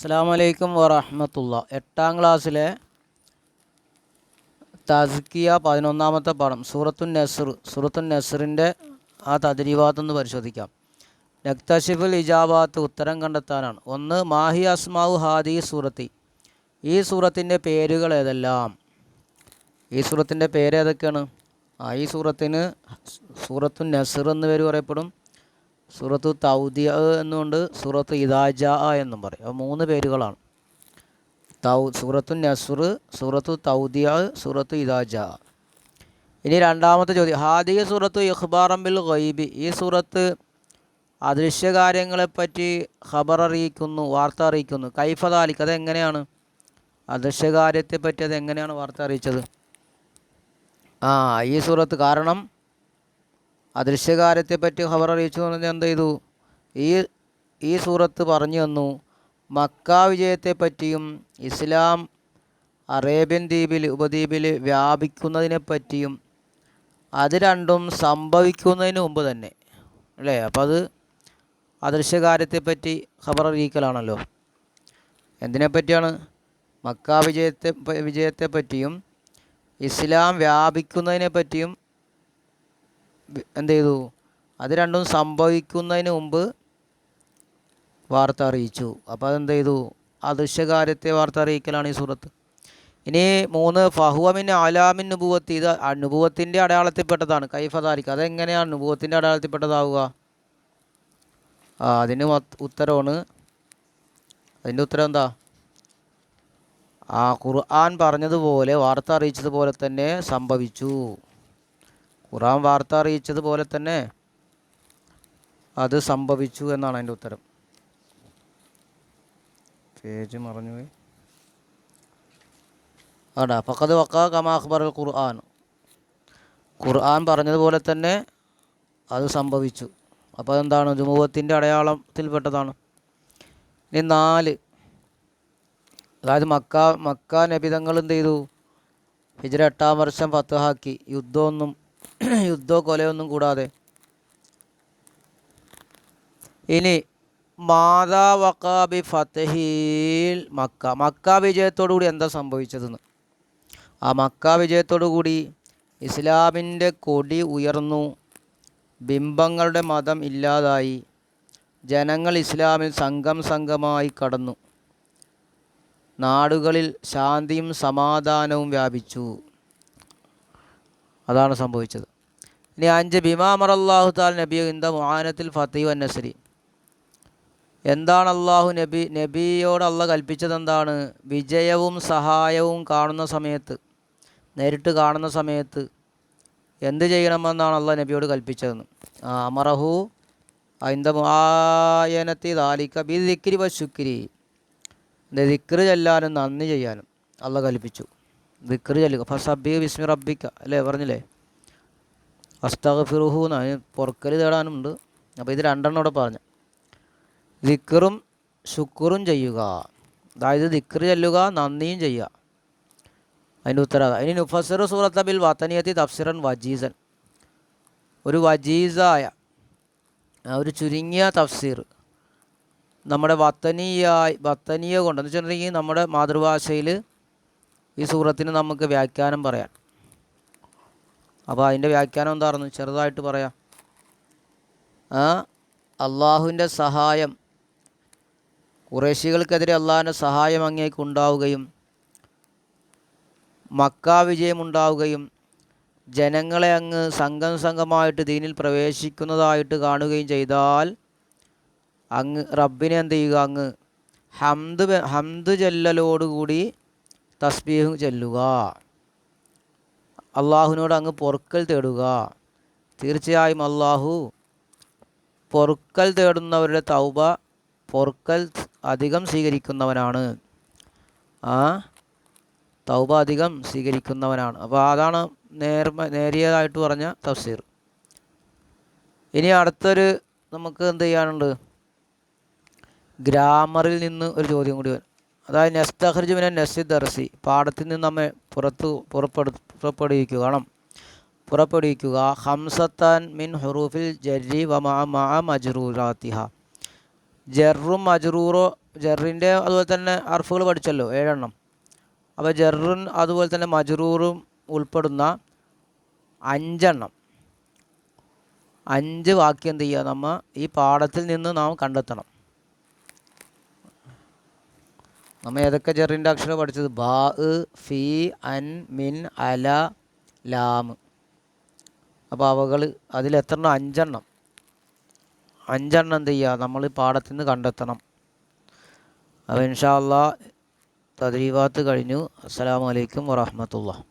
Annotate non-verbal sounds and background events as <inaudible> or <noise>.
അസ്സാമലൈക്കും വറഹമത്തുള്ള. എട്ടാം ക്ലാസ്സിലെ തസ്കിയ പതിനൊന്നാമത്തെ പാഠം സൂറത്തുൻ നസർ. സൂറത്തുൻ നസറിന്റെ ആ തദ്രീവാത്തൊന്ന് പരിശോധിക്കാം. നക്തഷിഫുൽ ഇജാബാത്ത് ഉത്തരം കണ്ടെത്താനാണ്. ഒന്ന് മാഹി അസ്മാവ് ഹാദി സൂറത്തി. ഈ സൂറത്തിന്റെ പേരുകൾ ഏതെല്ലാം? ഈ സൂറത്തിന്റെ പേര് ഏതൊക്കെയാണ്? ആ ഈ സൂറത്തിന് സൂറത്തുൻ നസർ എന്ന് പേര് പറയപ്പെടും. സൂറത്തു തൗദിയ എന്നുകൊണ്ട് സൂറത്ത് ഇദാജ എന്നും പറയും. അപ്പോൾ മൂന്ന് പേരുകളാണ്. തൗ സൂറത്തു നസുർ സൂറത്തു തൗദിയ സൂറത്തു ഇദാജ ഇനി രണ്ടാമത്തെ ചോദ്യം. ഹാദിയ സൂറത്തു ഇഖ്ബാറംബിൽ ഗൈബി. ഈ സൂറത്ത് അദൃശ്യകാര്യങ്ങളെപ്പറ്റി ഖബർ അറിയിക്കുന്നു വാർത്ത അറിയിക്കുന്നു. കൈഫദാലിക്ക് അതെങ്ങനെയാണ്? അദൃശ്യകാര്യത്തെപ്പറ്റി അതെങ്ങനെയാണ് വാർത്ത അറിയിച്ചത്? ആ ഈ സൂറത്ത് കാരണം അദൃശ്യകാര്യത്തെപ്പറ്റി ഖബർ അറിയിച്ചു എന്ന് എന്ത് ചെയ്തു? ഈ ഈ സൂറത്ത് പറഞ്ഞു തന്നു മക്ക വിജയത്തെപ്പറ്റിയും ഇസ്ലാം അറേബ്യൻ ദ്വീപിൽ ഉപദ്വീപിൽ വ്യാപിക്കുന്നതിനെപ്പറ്റിയും അത് രണ്ടും സംഭവിക്കുന്നതിന് മുമ്പ് തന്നെ. അല്ലേ? അപ്പോൾ അത് അദൃശ്യകാര്യത്തെപ്പറ്റി ഖബർ അറിയിക്കലാണല്ലോ. എന്തിനെപ്പറ്റിയാണ്? മക്ക വിജയത്തെ വിജയത്തെപ്പറ്റിയും ഇസ്ലാം വ്യാപിക്കുന്നതിനെ പറ്റിയും വി- എന്ത് ചെയ്തു അത് രണ്ടും സംഭവിക്കുന്നതിന് മുമ്പ് വാർത്ത അറിയിച്ചു. അപ്പോൾ അതെന്ത് ചെയ്തു അദൃശ്യകാര്യത്തെ വാർത്ത അറിയിക്കലാണ് ഈ സൂറത്ത്. ഇനി മൂന്ന് ഫഹുവമിൻ ആലാമിൻ അനുഭവത്തി ഇത് അനുഭവത്തിന്റെ അടയാളത്തിൽപ്പെട്ടതാണ്. കൈഫതാരിക്ക് അതെങ്ങനെയാണ് അനുഭവത്തിന്റെ അടയാളത്തിൽപ്പെട്ടതാവുക? ആ അതിന് ഉത്തരമാണ് അതിന്റെ ഉത്തരം എന്താ? ആ ഖുർആൻ പറഞ്ഞതുപോലെ വാർത്ത അറിയിച്ചതുപോലെ തന്നെ സംഭവിച്ചു. ഖുർആൻ വാർത്ത അറിയിച്ചതുപോലെ തന്നെ അത് സംഭവിച്ചു എന്നാണ് അതിന്റെ ഉത്തരം. പേജ് മറഞ്ഞു ആടാ ഫക്കത് വക്ക കമാ അഖ്ബർ ഖുർആൻ. ഖുർആൻ പറഞ്ഞതുപോലെ തന്നെ അത് സംഭവിച്ചു. അപ്പോൾ അതെന്താണ്? ജുമുവത്തിന്റെ അടയാളത്തിൽപ്പെട്ടതാണ്. ഇനി നാല്. അതായത് മക്ക മക്ക നബിതങ്ങൾ എന്ത് ചെയ്തു? ഹിജ്ര എട്ടാം വർഷം ഫത്തുഹാക്കി. യുദ്ധമൊന്നും <clears throat> യുദ്ധമോ കൊലയൊന്നും കൂടാതെ. ഇനി മാതാ വക്കാബി ഫത്തഹീൽ മക്ക. മക്ക വിജയത്തോടു കൂടി എന്താ സംഭവിച്ചതെന്ന്? ആ മക്ക വിജയത്തോടു കൂടി ഇസ്ലാമിന്റെ കൊടി ഉയർന്നു. ബിംബങ്ങളുടെ മതം ഇല്ലാതായി. ജനങ്ങൾ ഇസ്ലാമിൽ സംഘം സംഘമായി കടന്നു. നാടുകളിൽ ശാന്തിയും സമാധാനവും വ്യാപിച്ചു. അതാണ് സംഭവിച്ചത്. ഇനി അഞ്ച് ബിമാമർ അള്ളാഹു താൽ നബി ഇന്ത മുഹാനത്തിൽ ഫത്തീ വൻ എന്താണ് അള്ളാഹു നബി നബിയോട് അള്ള കൽപ്പിച്ചത് എന്താണ് വിജയവും സഹായവും കാണുന്ന സമയത്ത് നേരിട്ട് കാണുന്ന സമയത്ത് എന്ത് ചെയ്യണമെന്നാണ് അള്ളാഹ് നബിയോട് കൽപ്പിച്ചതെന്ന്. അമറഹു അതിന്ത മുആയനത്തി ദാലിക്ക ബി ദിക്രി വ ശുക്രി. ദിക്റ് ചെല്ലാനും നന്ദി ചെയ്യാനും അള്ള കൽപ്പിച്ചു. ദിക്രി ചെല്ലുക. ഫസബി ബിസ്മി റബ്ബിക്ക അല്ലേ? പറഞ്ഞില്ലേ? അസ്തഗ്ഫിറുഹു എന്ന് പുറക്കൽ തേടാനുണ്ട്. അപ്പോൾ ഇത് രണ്ടെണ്ണം ഇവിടെ പറഞ്ഞു. ദിക്റും ശുക്റും ചെയ്യുക. അതായത് ദിക്ർ ചെല്ലുക നന്ദിയും ചെയ്യുക. അതിന്റെ ഉത്തരവാദ ഇനി നുഫസർ സൂറത്ത് ബിൽ വത്തനിയത്തി തഫ്സിറൻ വജീസൻ. ഒരു വജീസായ ഒരു ചുരുങ്ങിയ തഫ്സീർ നമ്മുടെ വത്തനിയായി വത്തനിയ കൊണ്ട് എന്ന് വെച്ചിട്ടുണ്ടെങ്കിൽ നമ്മുടെ മാതൃഭാഷയിൽ ഈ സൂറത്തിന് നമുക്ക് വ്യാഖ്യാനം പറയാം അപ്പോൾ അതിന്റെ വ്യാഖ്യാനം എന്താണെന്ന് ചെറുതായിട്ട് പറയാം. അള്ളാഹുവിന്റെ സഹായം കുറേശികൾക്കെതിരെ അള്ളാഹിന്റെ സഹായം അങ്ങേക്ക് ഉണ്ടാവുകയും മക്ക വിജയമുണ്ടാവുകയും ജനങ്ങളെ അങ്ങ് സംഘം സംഘമായിട്ട് ദീനിൽ പ്രവേശിക്കുന്നതായിട്ട് കാണുകയും ചെയ്താൽ അങ്ങ് റബ്ബിനെ എന്ത് ചെയ്യുക? അങ്ങ് ഹംദ് ഹംദ് ചെല്ലലോടുകൂടി തസ്ബീഹ് ചെല്ലുക. അള്ളാഹുവിനോട് അങ്ങ് പൊറുക്കൽ തേടുക. തീർച്ചയായും അള്ളാഹു പൊറുക്കൽ തേടുന്നവരുടെ തൗബ പൊറുക്കൽ അധികം സ്വീകരിക്കുന്നവനാണ്. ആ തൗബ അധികം സ്വീകരിക്കുന്നവനാണ്. അപ്പോൾ അതാണ് നേർമ നേരിയതായിട്ട് പറഞ്ഞ തഫ്സീർ. ഇനി അടുത്തൊരു നമുക്ക് എന്ത് ചെയ്യാനുണ്ട്? ഗ്രാമറിൽ നിന്ന് ഒരു ചോദ്യം കൂടി വരും. അതായത് നെസ്തഹർജ് മിന പാടത്തിൽ നിന്ന് നമ്മെ പുറത്തു പുറപ്പെടു പുറപ്പെടുവിക്കുക കാണാം പുറപ്പെടുവിക്കുക. ഹംസത്താൻ മിൻ ഹുറൂഫിൽ ജരി വ മഅ മജ്റൂറാത്തിഹ. ജറും മജ്റൂറോ ജെറിന്റെ അതുപോലെ തന്നെ അർഫുകൾ പഠിച്ചല്ലോ ഏഴെണ്ണം. അപ്പോൾ ജെറും അതുപോലെ തന്നെ മജറൂറും ഉൾപ്പെടുന്ന അഞ്ചെണ്ണം. അഞ്ച് വാക്യം എന്ത് ചെയ്യുക? നമ്മൾ ഈ പാഠത്തിൽ നിന്ന് നാം കണ്ടെത്തണം. നമ്മൾ ഏതൊക്കെ ജെറിന്റെ അക്ഷരം പഠിച്ചത്? ബാ ഫി അൻ മിൻ അല ലാം. അപ്പോൾ അവകൾ അതിൽ എത്രണ്ണം അഞ്ചെണ്ണം. അഞ്ചെണ്ണം എന്ത് ചെയ്യുക നമ്മൾ പാടത്തിൽ നിന്ന് കണ്ടെത്തണം. അപ്പോൾ ഇൻഷാ അള്ളാഹ് തദ്രീവാത്ത് കഴിഞ്ഞു. അസ്സാം വലൈക്കും വറഹമത്തുള്ള.